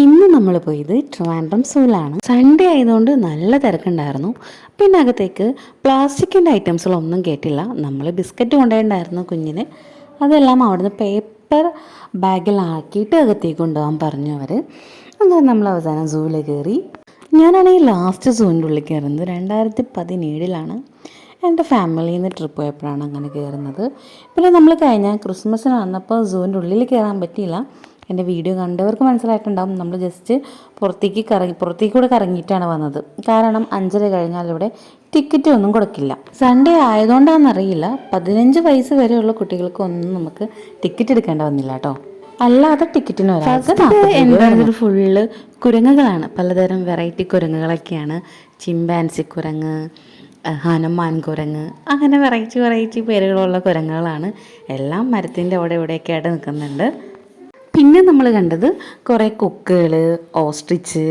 ഇന്ന് നമ്മൾ പോയത് ട്രിവാൻഡ്രം സൂലാണ് സൺഡേ ആയതുകൊണ്ട് നല്ല തിരക്കുണ്ടായിരുന്നു. പിന്നെ അകത്തേക്ക് പ്ലാസ്റ്റിക്കിന്റെ ഐറ്റംസുകളൊന്നും കേട്ടില്ല. നമ്മൾ ബിസ്ക്കറ്റ് കൊണ്ടുപോയിട്ടുണ്ടായിരുന്നു കുഞ്ഞിന്. അതെല്ലാം അവിടുന്ന് പേപ്പർ ബാഗിലാക്കിയിട്ട് അകത്തേക്ക് കൊണ്ടുപോകാൻ പറഞ്ഞു അവർ അങ്ങനെ നമ്മൾ അവസാനം സൂവിൽ കയറി. ഞാനാണെങ്കിൽ ലാസ്റ്റ് സൂവിന്റെ ഉള്ളിൽ കയറുന്നത്. രണ്ടായിരത്തി പതിനേഴിലാണ്. എന്റെ ഫാമിലിയിൽ നിന്ന് ട്രിപ്പ് പോയപ്പോഴാണ് അങ്ങനെ കയറുന്നത്. പിന്നെ നമ്മൾ കഴിഞ്ഞ ക്രിസ്മസിന് വന്നപ്പോൾ സൂവിന്റെ ഉള്ളിൽ കയറാൻ പറ്റിയില്ല. എന്റെ വീഡിയോ കണ്ടവർക്ക് മനസ്സിലായിട്ടുണ്ടാവും. നമ്മൾ ജസ്റ്റ് പുറത്തേക്ക് കറങ്ങി പുറത്തേക്ക് കൂടെ കറങ്ങിയിട്ടാണ് വന്നത്. കാരണം അഞ്ചര കഴിഞ്ഞാൽ ഇവിടെ ടിക്കറ്റ് ഒന്നും കൊടുക്കില്ല. സൺഡേ ആയതുകൊണ്ടാണെന്നറിയില്ല. പതിനഞ്ച് വയസ്സ് വരെയുള്ള കുട്ടികൾക്ക് ഒന്നും നമുക്ക് ടിക്കറ്റ് എടുക്കേണ്ട വന്നില്ല കേട്ടോ. അല്ലാതെ ടിക്കറ്റിന് ഒരാൾക്ക് ഫുള്ള് കുരങ്ങുകളാണ്. പലതരം വെറൈറ്റി കുരങ്ങുകളൊക്കെയാണ്. ചിമ്പാൻസി കുരങ്ങ് ഹനുമാൻ കുരങ്ങ് അങ്ങനെ വെറൈറ്റി വെറൈറ്റി പേരുകളുള്ള കുരങ്ങുകളാണ് എല്ലാം മരത്തിന്റെ അവിടെ ഇവിടെയൊക്കെ ആയിട്ട് നിൽക്കുന്നുണ്ട്. പിന്നെ നമ്മൾ കണ്ടത് കുറേ കൊക്കുകൾ ഓസ്ട്രിച്ച്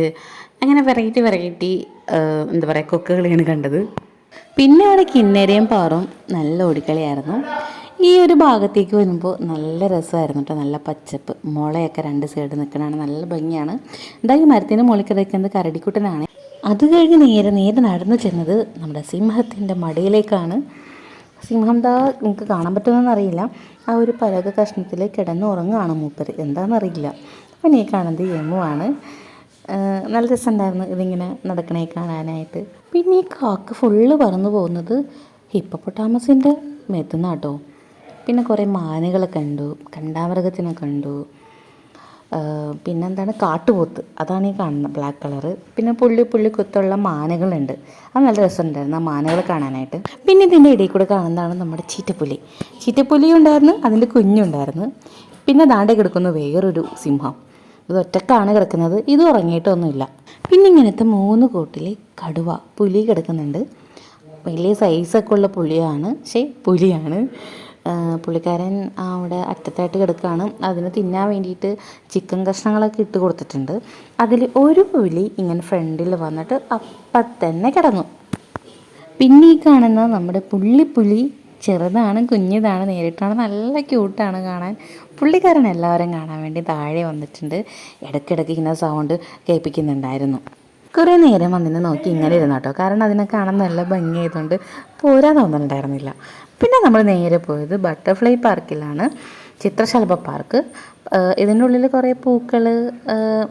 അങ്ങനെ വെറൈറ്റി വെറൈറ്റി എന്താ പറയുക കൊക്കുകളെയാണ് കണ്ടത്. പിന്നെ അവിടെ കിന്നരയും പാറും നല്ല ഓടിക്കളിയായിരുന്നു. ഈ ഒരു ഭാഗത്തേക്ക് വരുമ്പോൾ നല്ല രസമായിരുന്നു കേട്ടോ നല്ല പച്ചപ്പ്. മുളയൊക്കെ രണ്ട് സൈഡ് നിൽക്കണതാണ് നല്ല ഭംഗിയാണ്. എന്താ ഈ മരത്തിന്റെ മുകളിൽ കിടക്കുന്നത് കരടിക്കുട്ടനാണ്. അത് കഴിഞ്ഞ് നേരെ നേരെ നടന്നു ചെന്നത് നമ്മുടെ സിംഹത്തിന്റെ മടിയിലേക്കാണ്. സിംഹം ദാ നിങ്ങൾക്ക് കാണാൻ പറ്റുമെന്ന് അറിയില്ല. ആ ഒരു പലക കഷ്ണത്തിൽ കിടന്ന് ഉറങ്ങുകയാണ് മൂപ്പര്. എന്താണെന്നറിയില്ല അപ്പം നീ കാണുന്നത് യമുവാണ്. നല്ല രസമുണ്ടായിരുന്നു ഇതിങ്ങനെ നടക്കണേ കാണാനായിട്ട്. പിന്നെ ഈ കാക്ക ഫുള്ള് പറന്നു പോകുന്നത് ഹിപ്പപ്പൊട്ടാമസിന്റെ മെത്തുന്നാട്ടോ. പിന്നെ കുറേ മാനുകളെ കണ്ടു കണ്ടാമൃഗത്തിനെ കണ്ടു. പിന്നെന്താണ് കാട്ടുപോത്ത്. അതാണ് ഈ കാണുന്നത് ബ്ലാക്ക് കളറ് പിന്നെ പുള്ളി പുള്ളി കുത്തുള്ള മാനകളുണ്ട്. അത് നല്ല രസമുണ്ടായിരുന്നു ആ മാനകൾ കാണാനായിട്ട്. പിന്നെ ഇതിന്റെ ഇടയിൽ കൂടെ കാണുന്നതാണ് നമ്മുടെ ചീറ്റപ്പുലി. ചീറ്റപ്പുലിയും ഉണ്ടായിരുന്നു അതിന്റെ കുഞ്ഞുണ്ടായിരുന്നു പിന്നെ ദാണ്ടെ കിടക്കുന്ന വേറൊരു സിംഹം. ഇത് ഒറ്റക്കാണ് കിടക്കുന്നത് ഇത് ഉറങ്ങിയിട്ടൊന്നുമില്ല. പിന്നെ ഇങ്ങനത്തെ മൂന്ന് കൂട്ടിൽ കടുവ പുലി കിടക്കുന്നുണ്ട്. വലിയ സൈസൊക്കെ ഉള്ള പുലിയാണ് പക്ഷേ പുലിയാണ്. പുള്ളിക്കാരൻ അവിടെ അറ്റത്തായിട്ട് കിടക്കുകയാണ് അതിന് തിന്നാൻ വേണ്ടിയിട്ട് ചിക്കൻ കഷ്ണങ്ങളൊക്കെ ഇട്ട് കൊടുത്തിട്ടുണ്ട്. അതിൽ ഒരു പുലി ഇങ്ങനെ ഫ്രണ്ടിൽ വന്നിട്ട് അപ്പം തന്നെ കിടന്നു. പിന്നെ ഈ കാണുന്ന നമ്മുടെ പുള്ളിപ്പുലി ചെറുതാണ് കുഞ്ഞിതാണ് നേരിട്ടാണ് നല്ല ക്യൂട്ടാണ് കാണാൻ. പുള്ളിക്കാരൻ എല്ലാവരും കാണാൻ വേണ്ടി താഴെ വന്നിട്ടുണ്ട്. ഇടയ്ക്കിടയ്ക്ക് ഇങ്ങനെ സൗണ്ട് കേൾപ്പിക്കുന്നുണ്ടായിരുന്നു. കുറേ നേരം വന്നിന് നോക്കി ഇങ്ങനെ ഇരുന്നു കേട്ടോ. കാരണം അതിനെ കാണാൻ നല്ല ഭംഗിയായതുകൊണ്ട് പോരാ തോന്നുന്നുണ്ടായിരുന്നില്ല പിന്നെ നമ്മൾ നേരെ പോയത് ബട്ടർഫ്ലൈ പാർക്കിലാണ് ചിത്രശലഭ പാർക്ക് ഇതിന്റെ ഉള്ളിൽ കുറേ പൂക്കൾ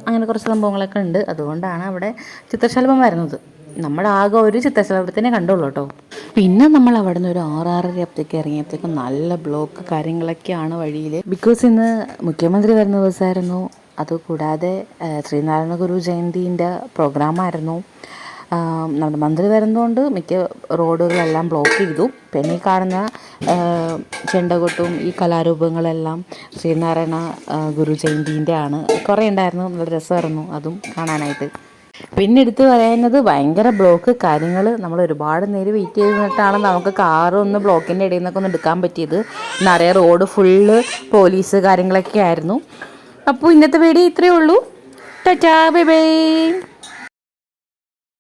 അങ്ങനെ കുറച്ച് സംഭവങ്ങളൊക്കെ ഉണ്ട്. അതുകൊണ്ടാണ് അവിടെ ചിത്രശലഭം വരുന്നത്. നമ്മൾ ആകെ ഒരു ചിത്രശലഭത്തിനെ കണ്ടുള്ളൂ കേട്ടോ. പിന്നെ നമ്മൾ അവിടെ നിന്ന് ഒരു ആറാറരയപ്പത്തേക്ക് ഇറങ്ങിയപ്പോഴത്തേക്കും നല്ല ബ്ലോക്ക് കാര്യങ്ങളൊക്കെയാണ് വഴിയിൽ ബിക്കോസ് ഇന്ന് മുഖ്യമന്ത്രി വരുന്ന ദിവസമായിരുന്നു. അതുകൂടാതെ ശ്രീനാരായണ ഗുരു ജയന്തിന്റെ പ്രോഗ്രാമായിരുന്നു. നമ്മുടെ മന്ത്രി വരുന്നതുകൊണ്ട് മിക്ക റോഡുകളെല്ലാം ബ്ലോക്ക് ചെയ്തു. പിന്നെ ഈ കാണുന്ന ചെണ്ടകൊട്ടും ഈ കലാരൂപങ്ങളെല്ലാം ശ്രീനാരായണ ഗുരു ജയന്തിന്റെ ആണ്. കുറേ ഉണ്ടായിരുന്നു നല്ല രസമായിരുന്നു അതും കാണാനായിട്ട്. പിന്നെ എടുത്തു പറയുന്നത് ഭയങ്കര ബ്ലോക്ക് കാര്യങ്ങൾ. നമ്മൾ ഒരുപാട് നേരം വെയിറ്റ് ചെയ്തിട്ടാണ് നമുക്ക് കാർ ഒന്ന് ബ്ലോക്കിന്റെ ഇടയിൽ നിന്നൊക്കെ ഒന്ന് എടുക്കാൻ പറ്റിയത്. നിറയെ റോഡ് ഫുള്ള് പോലീസ് കാര്യങ്ങളൊക്കെ ആയിരുന്നു. അപ്പോൾ ഇന്നത്തെ വീഡിയോ ഇത്രയേ ഉള്ളൂ. Tata bye bye